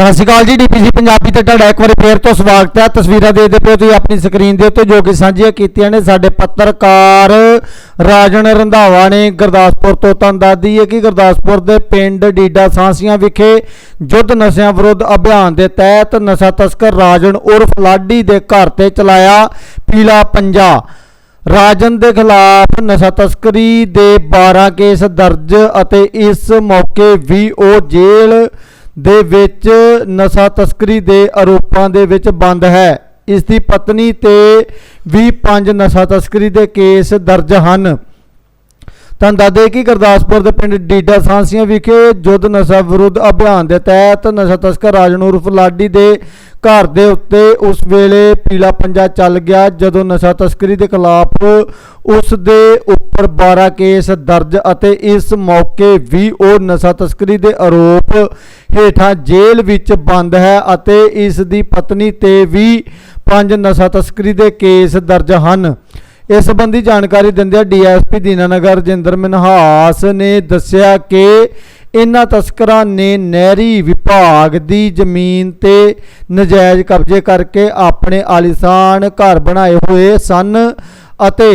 ਸਤਿ ਸ਼੍ਰੀ ਅਕਾਲ ਜੀ, ਡੀਪੀਸੀ ਪੰਜਾਬੀ ਤੇ ਤੁਹਾਡਾ ਇੱਕ ਵਾਰੀ ਫੇਰ ਤੋਂ ਸਵਾਗਤ ਹੈ। ਤਸਵੀਰਾਂ ਦੇਖਦੇ ਪਿਓ ਤੁਸੀਂ ਆਪਣੀ ਸਕਰੀਨ ਦੇ ਉੱਤੇ ਜੋ ਕਿ ਸਾਂਝੀਆਂ ਕੀਤੀਆਂ ਨੇ। ਸਾਡੇ ਪੱਤਰਕਾਰ ਰਾਜਨ ਰੰਧਾਵਾ ਨੇ ਗੁਰਦਾਸਪੁਰ ਤੋਂ ਤੁਹਾਨੂੰ ਦੱਸਦੀ ਹੈ ਕਿ ਗੁਰਦਾਸਪੁਰ ਦੇ ਪਿੰਡ ਡੀਡਾ ਸਾਂਸੀਆਂ ਵਿਖੇ ਯੁੱਧ ਨਸ਼ਿਆਂ ਵਿਰੁੱਧ ਅਭਿਆਨ ਦੇ ਤਹਿਤ ਨਸ਼ਾ ਤਸਕਰ ਰਾਜਨ ਉਰਫ ਲਾਡੀ ਦੇ ਘਰ ਤੇ ਚਲਾਇਆ ਪੀਲਾ ਪੰਜਾ। ਰਾਜਨ ਦੇ ਖਿਲਾਫ ਨਸ਼ਾ ਤਸਕਰੀ ਦੇ 12 ਕੇਸ ਦਰਜ ਅਤੇ ਇਸ ਮੌਕੇ ਵੀ ਉਹ ਜੇਲ੍ਹ ਦੇ ਵਿੱਚ ਨਸ਼ਾ ਤਸਕਰੀ ਦੇ ਆਰੋਪਾਂ ਦੇ ਵਿੱਚ ਬੰਦ ਹੈ। ਇਸ ਦੀ ਪਤਨੀ ਤੇ ਵੀ ਪੰਜ ਨਸ਼ਾ ਤਸਕਰੀ ਦੇ ਕੇਸ ਦਰਜ ਹਨ। ਤਾਂ ਦੱਸਦੇ ਕਿ ਗੁਰਦਾਸਪੁਰ ਦੇ ਪਿੰਡ ਡੀਡਾ ਸਾਂਸੀਆਂ ਵਿਖੇ ਯੁੱਧ ਨਸ਼ਾ ਵਿਰੁੱਧ ਅਭਿਆਨ ਦੇ ਤਹਿਤ ਨਸ਼ਾ ਤਸਕਰ ਰਾਜਨ ਉਰਫ ਲਾਡੀ ਦੇ ਘਰ ਦੇ ਉੱਤੇ ਉਸ ਵੇਲੇ ਪੀਲਾ ਪੰਜਾ ਚੱਲ ਗਿਆ, ਜਦੋਂ ਨਸ਼ਾ ਤਸਕਰੀ ਦੇ ਖਿਲਾਫ ਉਸ ਦੇ ਉੱਪਰ 12 ਕੇਸ ਦਰਜ ਅਤੇ ਇਸ ਮੌਕੇ ਵੀ ਉਹ ਨਸ਼ਾ ਤਸਕਰੀ ਦੇ ਆਰੋਪ ਹੇਠਾਂ ਜੇਲ੍ਹ ਵਿੱਚ ਬੰਦ ਹੈ ਅਤੇ ਇਸ ਦੀ ਪਤਨੀ ਤੇ ਵੀ ਪੰਜ ਨਸ਼ਾ ਤਸਕਰੀ ਦੇ ਕੇਸ ਦਰਜ ਹਨ। ਇਸ ਸੰਬੰਧੀ ਜਾਣਕਾਰੀ ਦਿੰਦਿਆਂ ਡੀਐਸਪੀ ਦੀਨਾਨਗਰ ਰਜਿੰਦਰ ਮਨਹਾਸ ਨੇ ਦੱਸਿਆ ਕਿ ਇਨ੍ਹਾਂ ਤਸਕਰਾਂ ਨੇ ਨਹਿਰੀ ਵਿਭਾਗ ਦੀ ਜ਼ਮੀਨ ਤੇ ਨਜਾਇਜ਼ ਕਬਜ਼ੇ ਕਰਕੇ ਆਪਣੇ ਆਲੀਸ਼ਾਨ ਘਰ ਬਣਾਏ ਹੋਏ ਸਨ ਅਤੇ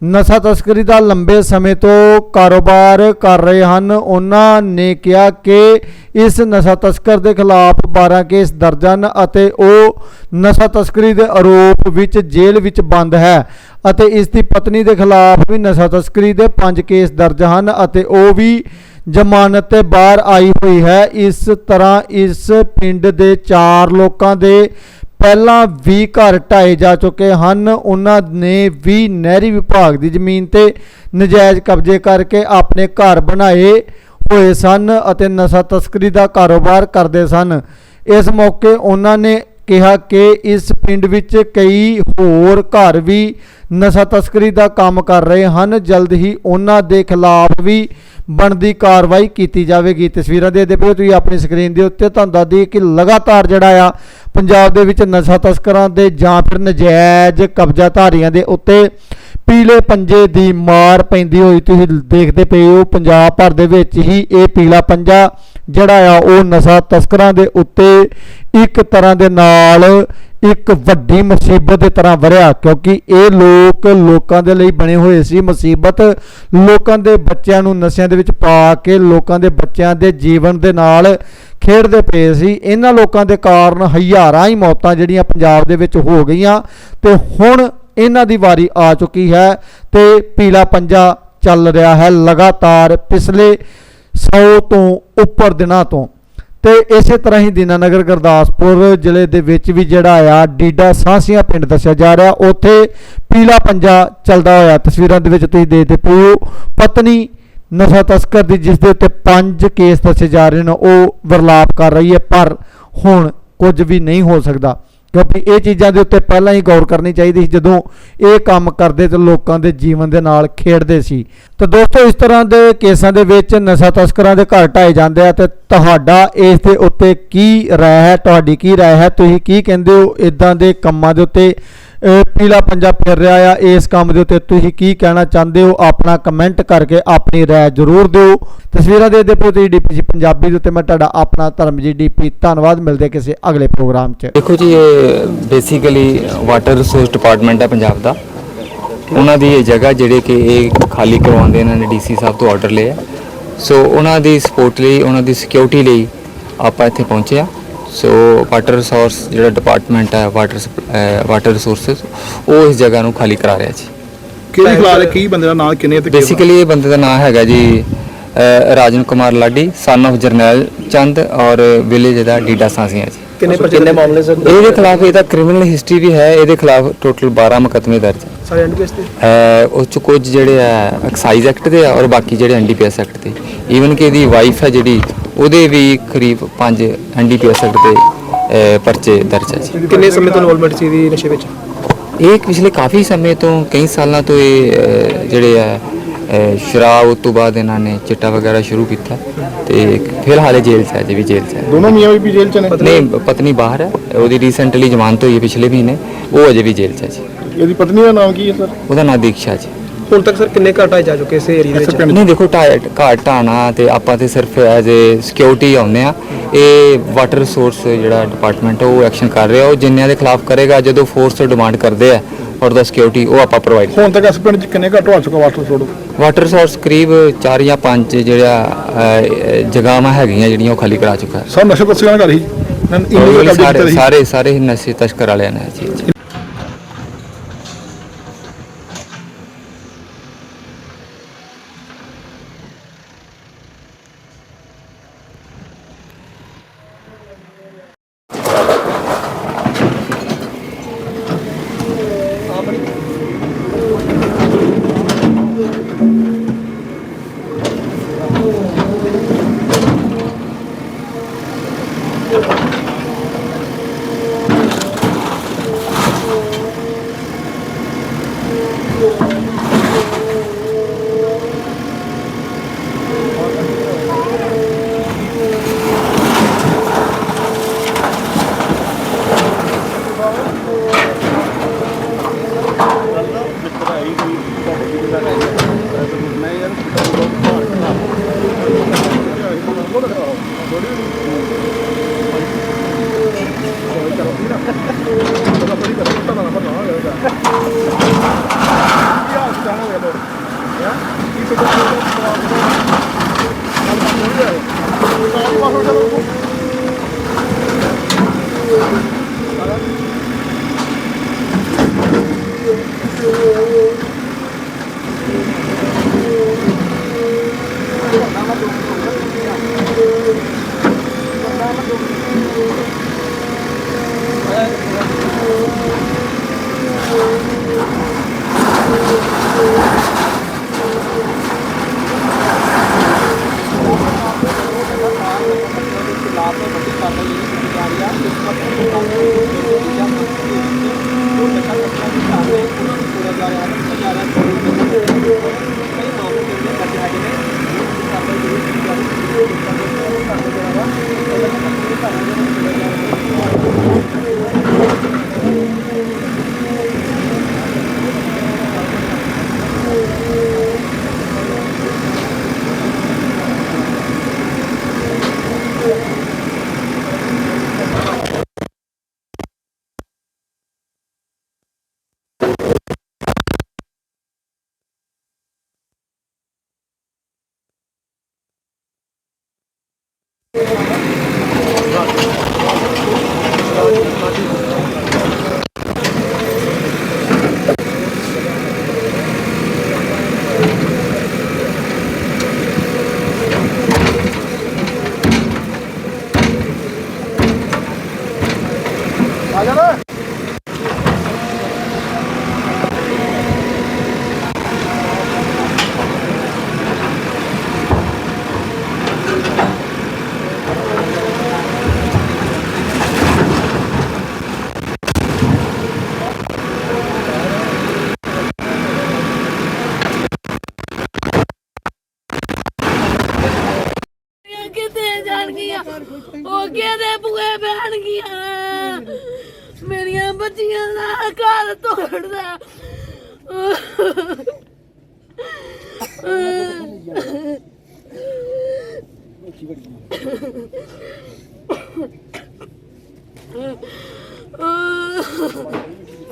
ਨਸ਼ਾ ਤਸਕਰੀ ਦਾ ਲੰਬੇ ਸਮੇਂ ਤੋਂ ਕਾਰੋਬਾਰ ਕਰ ਰਹੇ ਹਨ। ਉਹਨਾਂ ਨੇ ਕਿਹਾ ਕਿ ਇਸ ਨਸ਼ਾ ਤਸਕਰ ਦੇ ਖਿਲਾਫ 12 ਕੇਸ ਦਰਜ ਹਨ ਅਤੇ ਉਹ ਨਸ਼ਾ ਤਸਕਰੀ ਦੇ ਆਰੋਪ ਵਿੱਚ ਜੇਲ੍ਹ ਵਿੱਚ ਬੰਦ ਹੈ ਅਤੇ ਇਸ ਦੀ ਪਤਨੀ ਦੇ ਖਿਲਾਫ ਵੀ ਨਸ਼ਾ ਤਸਕਰੀ ਦੇ 5 ਕੇਸ ਦਰਜ ਹਨ ਅਤੇ ਉਹ ਵੀ ਜ਼ਮਾਨਤ ਤੇ ਬਾਹਰ ਆਈ ਹੋਈ ਹੈ। ਇਸ ਤਰ੍ਹਾਂ ਇਸ ਪਿੰਡ ਦੇ ਚਾਰ ਲੋਕਾਂ ਦੇ ਪਹਿਲਾਂ ਵੀ ਘਰ ਢਾਏ ਜਾ ਚੁੱਕੇ ਹਨ। ਉਹਨਾਂ ਨੇ ਵੀ ਨਹਿਰੀ ਵਿਭਾਗ ਦੀ ਜ਼ਮੀਨ ਤੇ ਨਜਾਇਜ਼ ਕਬਜ਼ੇ ਕਰਕੇ ਆਪਣੇ ਘਰ ਬਣਾਏ ਹੋਏ ਸਨ ਅਤੇ ਨਸ਼ਾ ਤਸਕਰੀ ਦਾ ਕਾਰੋਬਾਰ ਕਰਦੇ ਸਨ। ਇਸ ਮੌਕੇ ਉਹਨਾਂ ਨੇ ਕਿਹਾ ਕਿ ਇਸ ਪਿੰਡ ਵਿੱਚ ਕਈ ਹੋਰ ਘਰ ਵੀ ਨਸ਼ਾ ਤਸਕਰੀ ਦਾ ਕੰਮ ਕਰ ਰਹੇ ਹਨ। ਜਲਦ ਹੀ ਉਹਨਾਂ ਦੇ ਖਿਲਾਫ ਵੀ ਬਣਦੀ ਕਾਰਵਾਈ ਕੀਤੀ ਜਾਵੇਗੀ। ਤਸਵੀਰਾਂ ਦੇ ਦੇ ਪਿਓ ਤੁਸੀਂ ਆਪਣੀ ਸਕਰੀਨ ਦੇ ਉੱਤੇ ਤੁਹਾਨੂੰ ਦੱਸਦੀ ਕਿ ਲਗਾਤਾਰ ਜਿਹੜਾ ਆ ਪੰਜਾਬ ਦੇ ਵਿੱਚ ਨਸ਼ਾ ਤਸਕਰਾਂ ਦੇ ਜਾਂ ਫਿਰ ਨਜਾਇਜ਼ ਕਬਜ਼ਾਧਾਰੀਆਂ ਦੇ ਉੱਤੇ ਪੀਲੇ ਪੰਜੇ ਦੀ ਮਾਰ ਪੈਂਦੀ ਹੋਈ ਤੁਸੀਂ ਦੇਖਦੇ ਪਏ ਹੋ। ਪੰਜਾਬ ਭਰ ਦੇ ਵਿੱਚ ਹੀ ਇਹ ਪੀਲਾ ਪੰਜਾ ਜਿਹੜਾ ਆ, ਉਹ ਨਸ਼ਾ ਤਸਕਰਾਂ ਦੇ ਉੱਤੇ ਇੱਕ ਤਰ੍ਹਾਂ ਦੇ ਨਾਲ ਇੱਕ ਵੱਡੀ ਮੁਸੀਬਤ ਦੇ ਤਰ੍ਹਾਂ ਵਰਿਆ, ਕਿਉਂਕਿ ਇਹ ਲੋਕ ਲੋਕਾਂ ਦੇ ਲਈ ਬਣੇ ਹੋਏ ਸੀ। ਮੁਸੀਬਤ ਲੋਕਾਂ ਦੇ ਬੱਚਿਆਂ ਨੂੰ ਨਸ਼ਿਆਂ ਦੇ ਵਿੱਚ ਪਾ ਕੇ ਲੋਕਾਂ ਦੇ ਬੱਚਿਆਂ ਦੇ ਜੀਵਨ ਦੇ ਨਾਲ ਖੇਡਦੇ ਪਏ ਸੀ। ਇਹਨਾਂ ਲੋਕਾਂ ਦੇ ਕਾਰਨ ਹਜ਼ਾਰਾਂ ਹੀ ਮੌਤਾਂ ਜਿਹੜੀਆਂ ਪੰਜਾਬ ਦੇ ਵਿੱਚ ਹੋ ਗਈਆਂ ਤੇ ਹੁਣ ਇਹਨਾਂ ਦੀ ਵਾਰੀ ਆ ਚੁੱਕੀ ਹੈ ਤੇ ਪੀਲਾ ਪੰਜਾ ਚੱਲ ਰਿਹਾ ਹੈ। ਲਗਾਤਾਰ ਪਿਛਲੇ 100 ਤੋਂ ਉੱਪਰ ਦਿਨਾਂ ਤੋਂ। ਤੇ ਇਸੇ ਤਰ੍ਹਾਂ ਹੀ ਦੀਨਾਨਗਰ, ਗੁਰਦਾਸਪੁਰ ਜ਼ਿਲ੍ਹੇ ਦੇ ਵਿੱਚ ਵੀ ਜਿਹੜਾ ਆ, ਡੀਡਾ ਸਾਂਸੀਆਂ ਪਿੰਡ ਦੱਸਿਆ ਜਾ ਰਿਹਾ। ਉੱਥੇ ਪੀਲਾ ਪੰਜਾ ਚੱਲਦਾ ਹੋਇਆ। ਤਸਵੀਰਾਂ ਦੇ ਵਿੱਚ ਤੁਸੀਂ ਦੇਖਦੇ ਪਏ ਪਤਨੀ ਨਸ਼ਾ ਤਸਕਰ ਦੀ, ਜਿਸ ਦੇ ਉੱਤੇ ਪੰਜ ਕੇਸ ਦੱਸੇ ਜਾ ਰਹੇ ਨੇ, ਉਹ ਵਰਲਾਪ ਕਰ ਰਹੀ ਹੈ, ਪਰ ਹੁਣ ਕੁਝ ਵੀ ਨਹੀਂ ਹੋ ਸਕਦਾ। ਕਿਉਂਕਿ ਇਹ ਚੀਜ਼ਾਂ ਦੇ ਉੱਤੇ ਪਹਿਲਾਂ ਹੀ ਗੌਰ ਕਰਨੀ ਚਾਹੀਦੀ ਸੀ, ਜਦੋਂ ਇਹ ਕੰਮ ਕਰਦੇ ਤੇ ਲੋਕਾਂ ਦੇ ਜੀਵਨ ਦੇ ਨਾਲ ਖੇਡਦੇ ਸੀ। ਤਾਂ ਦੋਸਤੋ, ਇਸ ਤਰ੍ਹਾਂ ਦੇ ਕੇਸਾਂ ਦੇ ਵਿੱਚ ਨਸ਼ਾ ਤਸਕਰਾਂ ਦੇ ਘਰ ਢਾਏ ਜਾਂਦੇ ਆ, ਤੇ ਤੁਹਾਡਾ ਇਸ ਦੇ ਉੱਤੇ ਕੀ ਰਾਏ ਹੈ, ਤੁਹਾਡੀ ਕੀ ਰਾਏ ਹੈ, ਤੁਸੀਂ ਕੀ ਕਹਿੰਦੇ ਹੋ ਇਦਾਂ ਦੇ ਕੰਮਾਂ ਦੇ ਉੱਤੇ ਪੀਲਾ ਪੰਜਾ ਫਿਰ ਰਿਹਾ ਆ। ਇਸ ਕੰਮ ਦੇ ਉੱਤੇ ਤੁਸੀਂ ਕੀ ਕਹਿਣਾ ਚਾਹੁੰਦੇ ਹੋ? ਆਪਣਾ ਕਮੈਂਟ ਕਰਕੇ ਆਪਣੀ ਰਾਏ ਜ਼ਰੂਰ ਦਿਓ। ਤਸਵੀਰਾਂ ਦੇ ਦੇ ਪੋਤੀ ਡੀਪੀਸੀ ਪੰਜਾਬੀ ਦੇ ਉੱਤੇ। ਮੈਂ ਤੁਹਾਡਾ ਆਪਣਾ ਧਰਮਜੀਤ ਡੀਪੀ ਧੰਨਵਾਦ। ਮਿਲਦੇ ਕਿਸੇ ਅਗਲੇ ਪ੍ਰੋਗਰਾਮ 'ਚ। ਦੇਖੋ ਜੀ, ਇਹ ਬੇਸਿਕਲੀ ਵਾਟਰ ਰਿਸੋਰਸ ਡਿਪਾਰਟਮੈਂਟ ਹੈ ਪੰਜਾਬ ਦਾ। ਉਹਨਾਂ ਦੀ ਇਹ ਜਗ੍ਹਾ ਜਿਹੜੇ ਕਿ ਇਹ ਖਾਲੀ ਕਰਵਾਉਂਦੇ ਇਹਨਾਂ ਨੇ ਡੀਸੀ ਸਾਹਿਬ ਤੋਂ ਆਰਡਰ ਲਿਆ ਸੋ ਉਹਨਾਂ ਦੀ ਸਪੋਰਟ ਲਈ, ਉਹਨਾਂ ਦੀ ਸਿਕਿਉਰਿਟੀ ਲਈ ਆਪਾਂ ਇੱਥੇ ਪਹੁੰਚੇ ਆ। ਸੋ ਵਾਟਰ ਰਿਸੋਰਸ ਜਿਹੜਾ ਡਿਪਾਰਟਮੈਂਟ ਹੈ ਵਾਟਰ ਵਾਟਰ ਰਿਸੋਰਸਸ ਉਹ ਇਸ ਜਗ੍ਹਾ ਨੂੰ ਖਾਲੀ ਕਰਾ ਰਿਹਾ ਜੀ। ਕਿਹੜੀ ਫਿਲਹਾਲ ਕੀ ਬੰਦੇ ਦਾ ਨਾਮ ਕਿੰਨੇ ਤੇ ਬੇਸਿਕਲੀ ਇਹ ਬੰਦੇ ਦਾ ਨਾਮ ਹੈਗਾ ਜੀ ਰਾਜਨ ਕੁਮਾਰ ਲਾਡੀ ਸਨ of ਜਰਨੈਲ ਚੰਦ ਔਰ ਵਿਲੇਜ ਦਾ ਡੀਡਾ ਸਾਂਸੀਆਂ ਜੀ। ਕਿੰਨੇ ਕਿੰਨੇ ਮਾਮਲੇ ਸਰ? ਇਹਦੇ ਖਿਲਾਫ ਇਹਦਾ ਕ੍ਰਿਮੀਨਲ ਹਿਸਟਰੀ ਵੀ ਹੈ ਇਹਦੇ ਖਿਲਾਫ ਟੋਟਲ 12 ਮੁਕੱਦਮੇ ਦਰਜ ਹੈ। ਸਾਰੇ ਐਂਡ ਤੇ? ਹੈ ਉਸ ਚ ਕੁਝ ਜਿਹੜੇ ਆ ਐਕਸਾਈਜ਼ ਐਕਟ ਦੇ ਆ ਔਰ ਬਾਕੀ ਜਿਹੜੇ ਐਨਡੀਪੀਐਸ ਐਕਟ ਦੇ। ਈਵਨ ਕਿ ਇਹਦੀ ਵਾਈਫ ਹੈ ਜਿਹੜੀ ਉਹਦੇ ਵੀ ਕਰੀਬ 5 ਐਨਡੀਪੀਐਸ ਐਕਟ ਦੇ ਅਹ, ਪਰਚੇ ਦਰਜ ਹੈ ਜੀ। ਕਿੰਨੇ ਸਮੇਂ ਤੋਂ ਇਨਵੋਲਵਮੈਂਟ ਸੀ ਦੀ ਨਸ਼ੇ ਵਿੱਚ? ਇਹ ਪਿਛਲੇ ਕਾਫੀ ਸਮੇਂ ਤੋਂ ਕਈ ਸਾਲਾਂ ਤੋਂ ਇਹ ਅਹ, ਜਿਹੜੇ ਆ ਅਹ, ਸ਼ਰਾਬ ਉਸ ਤੋਂ ਬਾਅਦ ਇਹਨਾਂ ਨੇ ਚਿੱਟਾ ਵਗੈਰਾ ਸ਼ੁਰੂ ਕੀਤਾ ਤੇ ਫਿਲਹਾਲ ਇਹ ਜੇਲ੍ਹ 'ਚ ਹੈ ਜੀ ਵੀ ਜੇਲ੍ਹ 'ਚ ਹੈ ਦੋਨੋਂ ਮੀਆਂ ਵੀ ਜੇਲ੍ਹ ਚ ਨੇ? ਨਹੀਂ ਪਤਨੀ ਬਾਹਰ ਹੈ ਉਹਦੀ ਰੀਸੈਂਟਲੀ ਜ਼ਮਾਨਤ ਹੋਈ ਹੈ ਪਿਛਲੇ ਮਹੀਨੇ ਉਹ ਅਜੇ ਵੀ ਜੇਲ੍ਹ 'ਚ ਹੈ ਜੀ। ਇਹਦੀ ਪਤਨੀ ਦਾ ਨਾਮ ਕੀ ਹੈ ਸਰ? ਉਹਦਾ ਨਾਂ ਦੀਕਸ਼ਾ ਜੀ। ਹੁਣ ਤੱਕ ਸਰ ਕਿੰਨੇ ਘਰ ਢਾਏ ਜਾ ਚੁੱਕੇ ਇਸ ਏਰੀਆ ਦੇ ਵਿੱਚ? ਨਹੀਂ ਦੇਖੋ ਢਾਹ ਘਾਟ ਢਾਣਾ ਤੇ ਆਪਾਂ ਤੇ ਸਿਰਫ ਐਜ਼ ਏ ਸਿਕਿਉਰਿਟੀ ਆਉਂਦੇ ਆ ਇਹ ਵਾਟਰ ਰਿਸੋਰਸ ਜਿਹੜਾ ਡਿਪਾਰਟਮੈਂਟ ਉਹ ਐਕਸ਼ਨ ਕਰ ਰਿਹਾ। ਉਹ ਜਿੰਨਿਆਂ ਦੇ ਖਿਲਾਫ ਕਰੇਗਾ ਜਦੋਂ ਫੋਰਸ ਤੋਂ ਡਿਮਾਂਡ ਕਰਦੇ ਆ ਔਰ ਦਾ ਸਿਕਿਉਰਿਟੀ ਉਹ ਆਪਾਂ ਪ੍ਰੋਵਾਈਡ ਹੁਣ ਤੱਕ ਇਸ ਪਿੰਡ 'ਚ ਕਿੰਨੇ ਘੱਟ ਹੋ ਚੁੱਕਾ ਵਾਟਰ ਸੋਡ ਵਾਟਰ ਰਿਸੋਰਸ ਕਰੀਬ 4 ਜਾਂ 5 ਜਿਹੜਾ ਅਹ, ਜਗ੍ਹਾਵਾਂ ਹੈਗੀਆਂ ਜਿਹੜੀਆਂ ਉਹ ਖਾਲੀ ਕਰਾ ਚੁੱਕਾ। ਸਭ ਨਸ਼ੇ ਪੱਤਿਆਂ ਨਾਲ ਕਰ ਸਾਰੇ ਸਾਰੇ ਨਸ਼ੇ ਤਸਕਰ ਵਾਲਿਆਂ ਨੇ ਇਹ ਆ ਕੁੜੀਆਂ ਹੋ ਗਿਆ ਦੇ ਬੂਏ ਬਹਿਣ ਗਿਆ। ਮੇਰੀਆਂ ਬੱਚੀਆਂ ਦਾ ਘਰ ਤੋੜਦਾ। Oh